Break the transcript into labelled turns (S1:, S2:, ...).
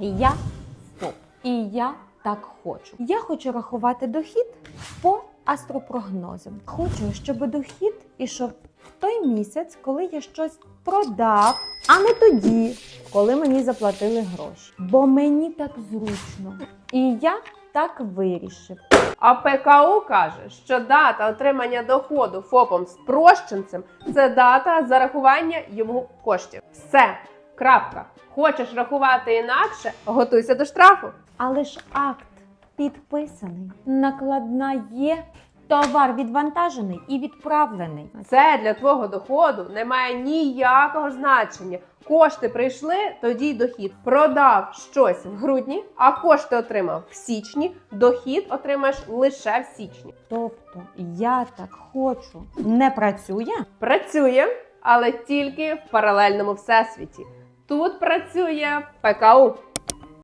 S1: Я ФОП. І я так хочу. Я хочу рахувати дохід по астропрогнозам. Хочу, щоб дохід ішов в той місяць, коли я щось продав, а не тоді, коли мені заплатили гроші. Бо мені так зручно. І я так вирішив.
S2: А ПКУ каже, що дата отримання доходу ФОПом спрощенцем це дата зарахування йому коштів. Все, крапка. Хочеш рахувати інакше? Готуйся до штрафу.
S1: Але ж акт підписаний, накладна є, товар відвантажений і відправлений.
S2: Це для твого доходу не має ніякого значення. Кошти прийшли, тоді й дохід. Продав щось в грудні, а кошти отримав в січні. Дохід отримаєш лише в січні.
S1: Тобто я так хочу. Не працює?
S2: Працює, але тільки в паралельному всесвіті. Тут працює ПКУ.